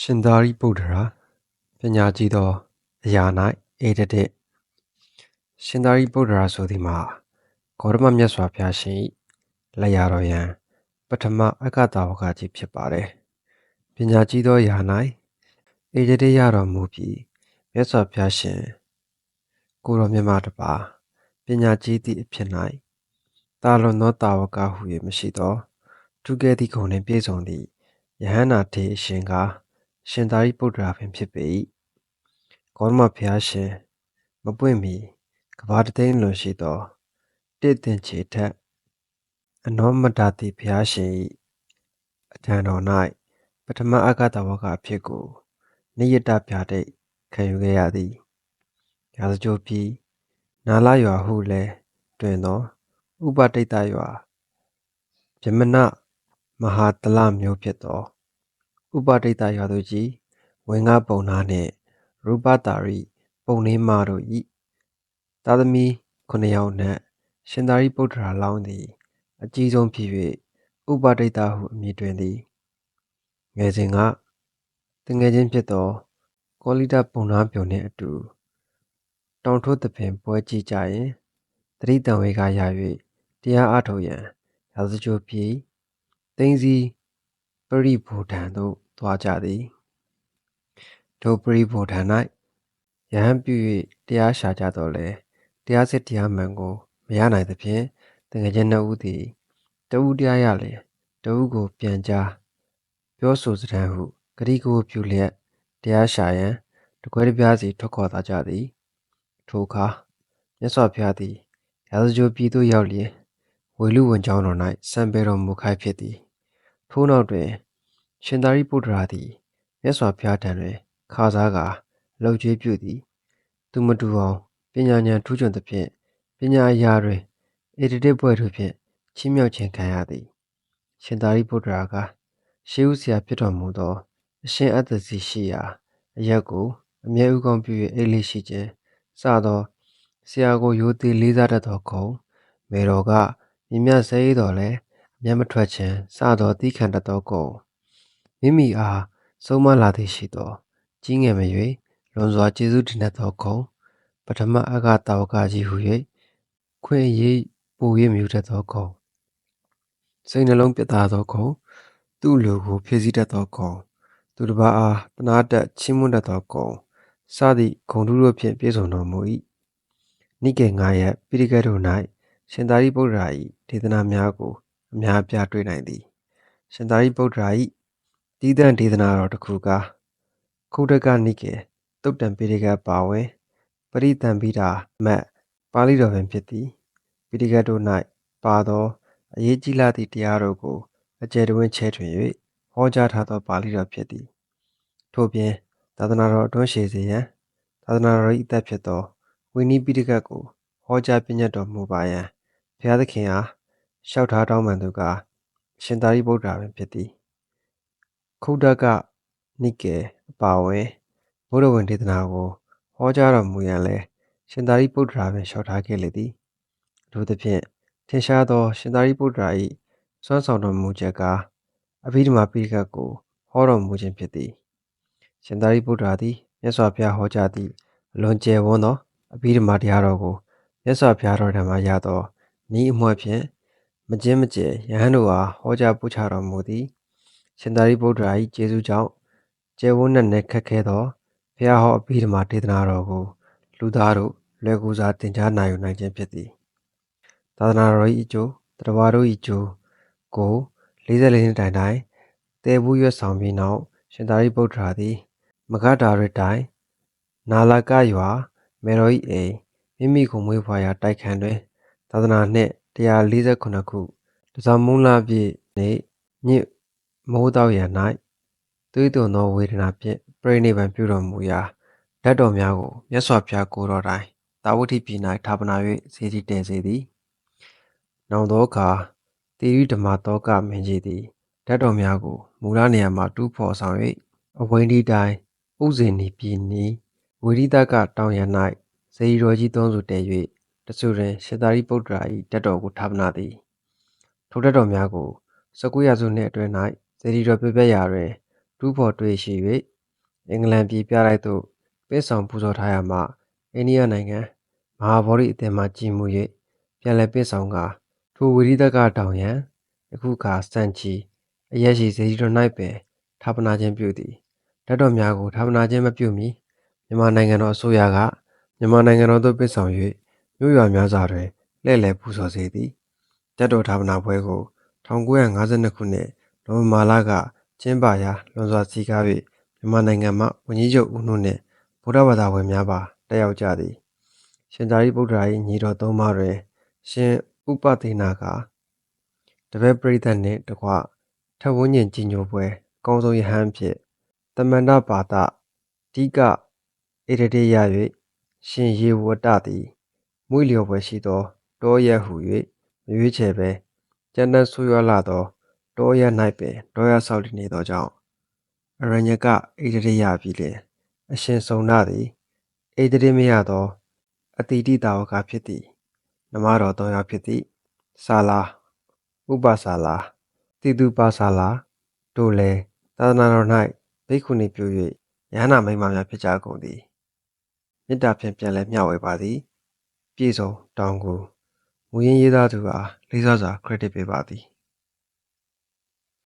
ရှင်သာရိပုတ္တရာပညာကြီးသောအရာ၌ဧတတိရှင်သာရိပုတ္တရာဆိုသည်မှာဂေါတမမြတ်စွာဘုရားရှင်၏လက်ရာတော်ယံပထမအက္ခတာဝကကြီးဖြစ်ပါတယ်ပညာကြီးသောအရာ၌ဧတတိရတော်မူပြီးမြတ်စွာဘုရားရှင်ကိုတော်မြတ်မတပါပညာကြီးသည့်အဖြစ်၌တာလွန်သောတာဝကဟု၍မရှိသောသူကဲ့သည့်ဂုဏ်နှင့်ပြည့်စုံသည့်ယဟန္တာထေအရှင်ကား ရှင်သာရိပုတ္တရာပင်ဖြစ်ပေ၏ဂေါတမဘုရားရှင်မပွင့်မီကဘာတသိန်းလွန်ရှိသောတင့်တင်ချေထက်အနောမတတိဘုရားရှင်၏အထံတော်၌ပထမအဂတဝကအဖြစ်ကိုနိယတပြတိတ်ခံယူခဲ့ရသည်ရာဇကြိုပြီးနာလရွာဟုလည်းတွင်သောဥပတိတ်တရွာဗြဟ္မဏမဟာတလမျိုးဖြစ်သော ဥပတိတ်တရွာတို့ကြီးဝင်ငါပုံနာနှင့် ရူပတာရိပုံနှင်းမတို့၏သားသမီးခုနှစ်ယောက်နှင့်ရှင်သာရိပုတ္တရာလောင်းသည် အကြီးဆုံးဖြစ်၍ဥပတိတ်တဟုအမည်တွင်သည်ငယ်စဉ်ကတငယ်ချင်းဖြစ်သောကောလိတပုံနာပြုံနှင့်အတူတောင်ထိုးသဖြင့်ပွဲကြည့်ကြရင်တတိတံဝေကရ၍တရားအားထုတ်ရန်ရာဇကြိုပြည်သိန်းစီပရိဘူထံသို့ သွားကြသည်ထိုပရိဘောဓာ၌ယဟန်ပြု၍တရားရှာကြတော့လဲတရားစစ်တရားမှန်ကိုမရနိုင်သဖြင့်တငယ်ချင်းနှစ်ဦးသည်တဦးတရားရလျင်တဦးကိုပြန်ကြားပြောဆိုစတမ်းဟုဂရိကိုပြုလျက်တရားရှာရန်တကွဲတပြားစီထွက်ခေါ်သွားကြသည်ထိုအခါမြတ်စွာဘုရားသည်ရာဇကြိုပြည်သို့ရောက်လျင်ဝေလူဝန်ကျောင်းတော်၌စံပေတော်မူခိုက်ဖြစ်သည်ထို့နောက်တွင် ရှင်သာရိပုတ္တရာသည်မြတ်စွာဘုရားထံတွင်ခါစားကာလှုပ်ကြွေးပြုသည် သူမတူအောင်ပညာဉာဏ်ထူးချွန်သဖြင့်ပညာအရာတွင်ဧတတိဘွဲ့တို့ဖြင့်ချီးမြှောက်ခြင်းခံရသည်ရှင်သာရိပုတ္တရာကရှေးဥဆရာဖြစ်တော်မူသောအရှင်အတ္တစီရှိရာအရက်ကိုအမြဲဥကောင်းပြု၍အိတ်လေးရှိခြင်းစသောဆရာကိုရိုသေလေးစားတတ်သောခုံမေတော်ကမြင်မြဆဲရတော်လဲအမျက်မထွက်ခြင်းစသောတိခံတတ်သောကုံ မိမိအားဆုံးမလာသည်ရှိသောကြီးငယ်မ၍လွန်စွာကျေးဇူးတင်တတ်သောခုံပထမအကတာဝကကြီးဟု၍ခွင့်ရေးပို၍မြူတတ်သောခုံစိတ်နှလုံးပြတ်သားသောခုံသူ့လူကို ဖြည့်ဆည်းတတ်သောခုံသူတစ်ပါးအားတနာတတ်ချီးမွမ်းတတ်သောခုံစသည့်ဂုံတူးတို့ဖြင့်ပြည့်စုံတော်မူ၏နိကေငါရဲ့ပိရိကတ်တို့၌ရှင်သာရိပုတ္တရာ၏ဒေသနာများကိုအများအပြားတွေ့နိုင်သည်ရှင်သာရိပုတ္တရာ၏ တည်တံ့ဒေသနာတော်တစ်ခုကားခုဒကနိကေတုတ်တံပိရိကပါဝင်ပရိသံပိတာမတ်ပါဠိတော်ပင်ဖြစ်သည်ပိရိကတို့၌ပါသောအရေးကြီးလာသည့်တရားတို့ကိုအကျယ်တွင်ချဲထွင်၍ဟောကြားထားသောပါဠိတော်ဖြစ်သည်ထို့ပြင်သာသနာတော်အတွန်းရှည်စေရန်သာသနာတော်၏အသက်ဖြစ်သောဝိနည်းပိရိကကိုဟောကြားပြညတ်တော်မူပါယံဘုရားသခင်အားလျှောက်ထားတောင်းပန်သူကရှင်သာရိပုတ္တရာပင်ဖြစ်သည် ခုဒကနိကေအပါအဝင် ဘုရဝင်ဒေသနာကိုဟောကြားတော်မူရန်လဲရှင်သာရိပုတ္တရာပင်လျှောက်ထားခဲ့လေသည်ထို့သဖြင့်ထင်ရှားသော ရှင်သာရိပုတ္တရာ၏စွမ်းဆောင်တော်မူချက်ကားအဘိဓမ္မာပိဋကတ်ကိုဟောတော်မူခြင်းဖြစ်သည် ရှင်သာရိပုတ္တရာသည်မြတ်စွာဘုရားဟောကြားသည့်အလွန်ကျယ်ဝန်းသောအဘိဓမ္မာတရားတော်ကိုမြတ်စွာဘုရားတော်ထံမှရသောဤအမွှဲ့ဖြင့်မကျင်းမကျဲယဟန်တို့အားဟောကြားပို့ချတော်မူသည် ရှင်သာရိပုတ္တရာ၏ကျေးဇူးကြောင့်ကျယ်ဝန်းတဲ့ခက်ခဲသောဘုရားဟောအဘိဓမ္မာဒေသနာတော်ကိုလူသားတို့လွယ်ကူစွာသင်ကြားနိုင်ယူနိုင်ခြင်းဖြစ်သည်သာသနာတော်၏အကျိုးတရားတို့၏အကျိုးကို44နှစ်တိုင်တိုင်တေဘူးရွတ်ဆောင်ပြီးနောက်ရှင်သာရိပုတ္တရာသည်မဂဒါရတိုင်နာလကရွာမေတော်၏အိမ်မိမိကိုမွေးဖွာရာတိုက်ခန်းတွင်သာသနာနှစ်148ခုတစောင်းမုန်းလာပြည့်နေ့ည မိုးတောက်ရန်၌သွေးသွန်သောဝေဒနာဖြင့်ပြိဋိနိဗ္ဗာန်ပြုတော်မူရာဓာတ်တော်များကိုမြတ်စွာဘုရားကိုတော်တိုင်တာဝတိပြည်၌ဌာပနာ၍စေတီတည်စေသည်။နောင်သောအခါတေရီဓမ္မတောကမင်းကြီးသည်ဓာတ်တော်များကိုမူလနေရာမှတူးဖော်ဆောင်၍အဝိန္ဒီတိုင်းဥဇင်နီပြည်နီဝေရိတကတောင်ရ၌စေရီတော်ကြီးသုံးစုတည်၍တဆူတွင်ရှေတာရိပုတ္တရာ၏ဓာတ်တော်ကိုဌာပနာသည်။ထိုဓာတ်တော်များကို19ရာစုနှစ်အတွင်း၌ စေတီတော်ပြပြရာတွင်ဒတူးဖော်တွေ့ရှိ၍အင်္ဂလန်ပြည်ပြတိုက်သို့ပေးဆောင်ပူဇော်ထားရမှအိန္ဒိယနိုင်ငံမဟာဗောဓိအသင်းမှကြီးမှု၍ပြန်လည်ပေးဆောင်ကာထိုဝိရိဒကတောင်ရန်ယခုအခါစံချီအရက်ရှိစေတီတော်၌ပင်ဌာပနာခြင်းပြုသည်ဓာတ်တော်များကိုဌာပနာခြင်းမပြုမီမြန်မာနိုင်ငံတော်အစိုးရကမြန်မာနိုင်ငံတော်သို့ပေးဆောင်၍မြို့ရွာများစွာတွင်လှည့်လည်ပူဇော်စေသည်ဓာတ်တော်ဌာပနာပွဲကို1952ခုနှစ် နိုဝင်ဘာလကကျင်းပရာလွန်စွာစည်းကား၍မြန်မာနိုင်ငံမှဝန်ကြီးချုပ်ဦးနှုနှင့်ဗုဒ္ဓဘာသာဝင်များပါတက်ရောက်ကြသည် ရှင်သာရိပုတ္တရာ၏ညီတော်သုံးပါးတွင်ရှင်ဥပသေနာကတပည့်ပရိသတ်နှင့်တကွထပ်ဝန်းကျင်ကြီးညိုပွဲအကောင်းဆုံးယဟန်အဖြစ်တမန္တပါဒတိကဧရတေရ၍ရှင်ရေဝတ္တသည်မွေလျော်ပွဲရှိသောတောရက်ဟု၍မရွေးချယ်ပဲကျန်တဲ့ဆိုးရွားလာသော တောရက်၌ပင်တောရဆောက်တည်နေသောကြောင့်အရညကဣတရိယပြီလျှင်အရှင်စုံနာသည်ဣတရိမရသောအတိတိတာဝကဖြစ်သည်နမတော်သုံးယောက်ဖြစ်သည့်ဆာလာဥပဆာလာတိတုပဆာလာတို့လည်းသာသနာတော်၌ဘိက္ခုနီပြု၍ယဟနာမိန်းမများဖြစ်ကြကုန်သည်မေတ္တာဖြင့်ပြန်လည်မျှဝေပါသည် ပြည်စုံတောင်ကိုမူရင်းရေးသားသူအားလေးစားစွာ credit ပေးပါသည်